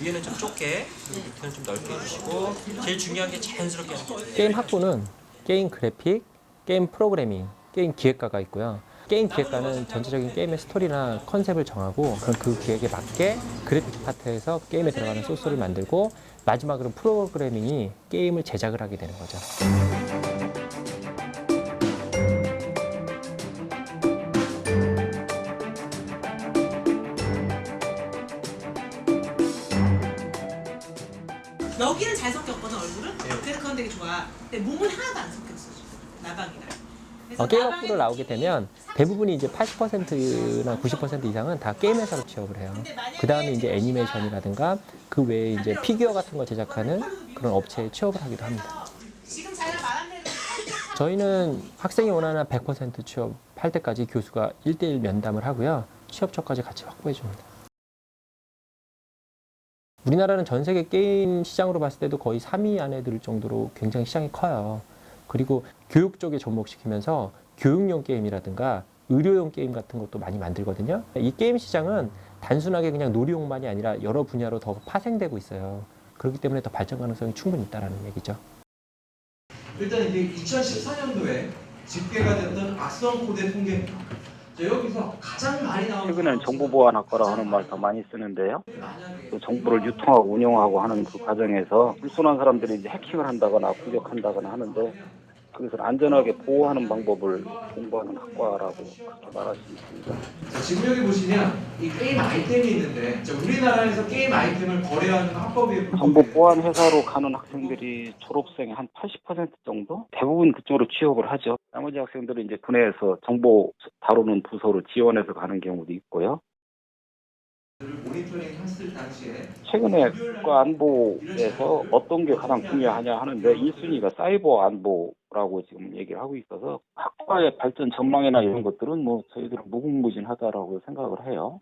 위에는 좀 좁게 그리고 밑에는 좀 넓게 해주시고 제일 중요한 게 자연스럽게 하는 거예요. 게임 학부는 게임 그래픽, 게임 프로그래밍, 게임 기획가가 있고요. 게임 기획가는 전체적인 게임의 스토리나 컨셉을 정하고 그럼 그 기획에 맞게 그래픽 파트에서 게임에 들어가는 소스를 만들고 마지막으로 프로그래밍이 게임을 제작을 하게 되는 거죠. 여기는 잘 섞였거든 얼굴은. 네. 그래서 그건 되게 좋아. 근데 몸은 하나도 안 섞였어 지금 나방이랑. 그래서 어, 게임 학부를 나오게 되면 대부분이 이제 80%나 90% 이상은 다 게임 회사로 취업을 해요. 그 다음에 이제 애니메이션이라든가 그 외에 이제 피규어 같은 거 제작하는 그런 업체에 취업을 하기도 합니다. 지금 자기가 말한 대로 저희는 학생이 원하는 100% 취업할 때까지 교수가 1대1 면담을 하고요. 취업처까지 같이 확보해 줍니다. 우리나라는 전 세계 게임 시장으로 봤을 때도 거의 3위 안에 들 정도로 굉장히 시장이 커요. 그리고 교육 쪽에 접목시키면서 교육용 게임이라든가 의료용 게임 같은 것도 많이 만들거든요. 이 게임 시장은 단순하게 그냥 놀이용만이 아니라 여러 분야로 더 파생되고 있어요. 그렇기 때문에 더 발전 가능성이 충분히 있다는 얘기죠. 일단 이게 2014년도에 집계가 됐던 악성 코드 통계입니다. 자, 여기서 가장 많이 나오는 최근에는 정보 보안 학과라 하는 말 더 많이 쓰는데요. 또 정보를 유통하고 운영하고 하는 그 과정에서 불순한 사람들이 이제 해킹을 한다거나 공격한다거나 하는데 그것을 안전하게 보호하는 방법을 공부하는 학과라고 그렇게 말할 수 있습니다. 자, 지금 여기 보시면 이 게임 아이템이 있는데 자, 우리나라에서 게임 아이템을 거래하는 합법이 정보 보안 회사로 가는 학생들이 졸업생의 한 80% 정도 대부분 그쪽으로 취업을 하죠. 나머지 학생들은 이제 군에서 정보 다루는 부서로 지원해서 가는 경우도 있고요. 모니터링 했을 당시에 최근에 국가 안보에서 어떤 게 가장 중요하냐 하는데 1순위가 사이버 안보라고 지금 얘기를 하고 있어서 학과의 발전 전망이나 이런 것들은 뭐 저희들은 무궁무진하다라고 생각을 해요.